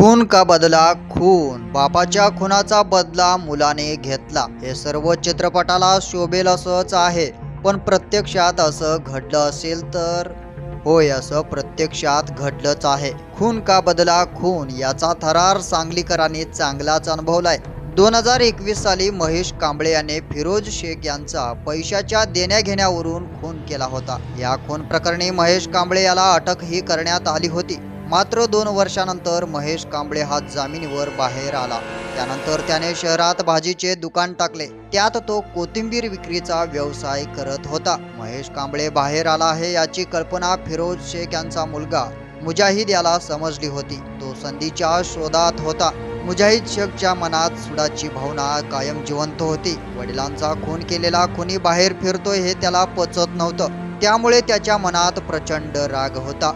खून का बदला? खून. बापाच्या खुनाचा बदला मुलाने घेतला. हे सर्व चित्रपटाला शोभेल असंच आहे. पण प्रत्यक्षात असं घडलं असेल तर? होय असं प्रत्यक्षात घडलंच आहे. खून का बदला? खून. याचा थरार सांगलीकरांनी चांगलाच अनुभवलाय. दोन हजार एकवीस साली महेश कांबळे याने फिरोज शेख यांचा पैशाच्या देण्याघेण्यावरून खून केला होता. या खून प्रकरणी महेश कांबळे याला अटकही करण्यात आली होती. मात्र दोन वर्षानंतर महेश कांबळे हा जामिनीवर बाहेर आला. त्यानंतर त्याने शहरात भाजीचे दुकान टाकले. त्यात तो कोथिंबीर विक्रीचा व्यवसाय करत होता. महेश कांबळे बाहेर आला आहे याची कल्पना फिरोज शेख यांचा मुलगा मुजाहिद याला समजली होती. तो संधीच्या शोधात होता. मुजाहिद शेखच्या मनात सुडाची भावना कायम जिवंत होती. वडिलांचा खून केलेला खुनी बाहेर फिरतोय हे त्याला पचत नव्हतं. त्यामुळे त्याच्या मनात प्रचंड राग होता.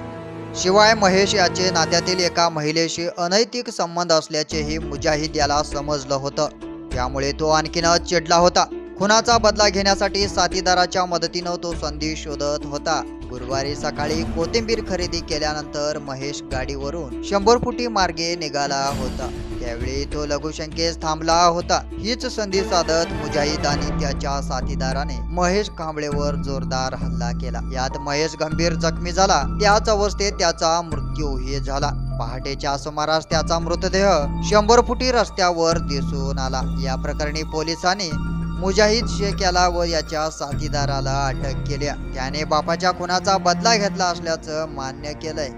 शिवाय महेश याचे नात्यातील एका महिलेशी अनैतिक संबंध असल्याचेही मुजाहिद याला समजलं होतं. त्यामुळे तो आणखीनच चिडला होता. खुनाचा बदला घेण्यासाठी साथीदाराच्या मदतीनं तो संधी शोधत होता. गुरुवारी सकाळी कोथिंबीर खरेदी केल्यानंतर महेश गाडीवरून शंभर फुटी मार्गे निघाला होता. त्यावेळी तो लघुशंकेस थांबला होता. हीच संधी साधत मुजाहिद आणि त्याच्या साथीदाराने महेश कांबळेवर जोरदार हल्ला केला. यात महेश गंभीर जखमी झाला. त्याच अवस्थेत त्याचा मृत्यूही झाला. पहाटेच्या सुमारास त्याचा मृतदेह शंभर फुटी रस्त्यावर दिसून आला. या प्रकरणी पोलिसांनी मुजाहिद शेख याला व याच्या साथीदाराला अटक केली. त्याने बापाच्या खुनाचा बदला घेतला असल्याचं मान्य केलंय.